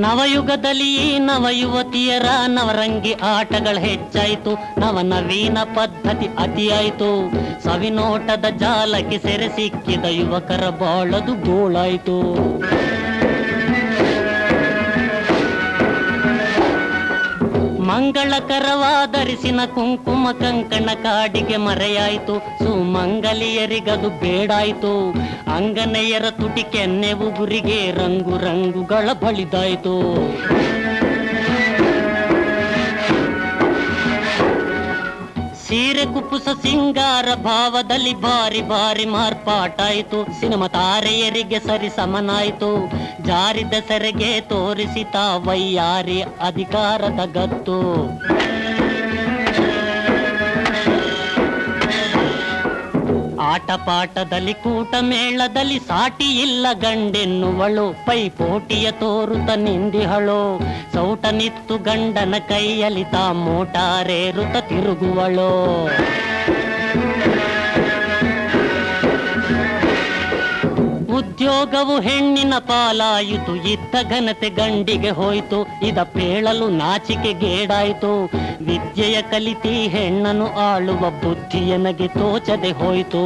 ನವಯುಗದಲ್ಲಿ ನವಯುವತಿಯರ ನವರಂಗಿ ಆಟಗಳು ಹೆಚ್ಚಾಯಿತು ನವ ನವೀನ ಪದ್ಧತಿ ಅತಿಯಾಯಿತು. ಸವಿನೋಟದ ಜಾಲಕ್ಕೆ ಸೆರೆ ಸಿಕ್ಕಿದ ಯುವಕರ ಬಾಳದು ಗೋಳಾಯ್ತು. ಮಂಗಳಕರವಾದರಿಸಿನ ಕುಂಕುಮ ಕಂಕಣ ಕಾಡಿಗೆ ಮರೆಯಾಯಿತು. ಸುಮಂಗಲಿಯರಿಗದು ಬೇಡಾಯ್ತು. ಅಂಗನೆಯರ ತುಟಿ ಕೆನ್ನೆ ಉಗುರಿಗೆ ರಂಗು ರಂಗುಗಳ ಬಳಿದಾಯ್ತು. ಸೀರೆ ಕುಪ್ಪುಸ ಸಿಂಗಾರ ಭಾವದಲ್ಲಿ ಬಾರಿ ಬಾರಿ ಮಾರ್ಪಾಟಾಯಿತು. ಸಿನಿಮಾ ತಾರೆಯರಿಗೆ ಸರಿ ಸಮನಾಯಿತು. ಜಾರಿದ ಸೆರೆಗೆ ತೋರಿಸಿತ ವೈಯಾರಿ ಅಧಿಕಾರದ ಗತ್ತು. ಆಟ ಪಾಠದಲ್ಲಿ ಕೂಟ ಮೇಳದಲ್ಲಿ ಸಾಟಿ ಇಲ್ಲ ಗಂಡೆನ್ನುವಳು. ಪೈಪೋಟಿಯ ತೋರುತ ನಿಂದಿಹಳು. ಸೌಟನಿತ್ತು ಗಂಡನ ಕೈಯಲ್ಲಿ ತಾ ಮೋಟಾರೇರುತ ತಿರುಗುವಳು. ಉದ್ಯೋಗವು ಹೆಣ್ಣಿನ ಪಾಲಾಯಿತು. ಇದ್ದ ಘನತೆ ಗಂಡಿಗೆ ಹೋಯ್ತು. ಇದ ಪೇಳಲು ನಾಚಿಕೆ ಗೇಡಾಯ್ತು. ವಿದ್ಯೆಯ ಕಲಿತಿ ಹೆಣ್ಣನು ಆಳುವ ಬುದ್ಧಿಯನಗೆ ತೋಚದೆ ಹೋಯ್ತು.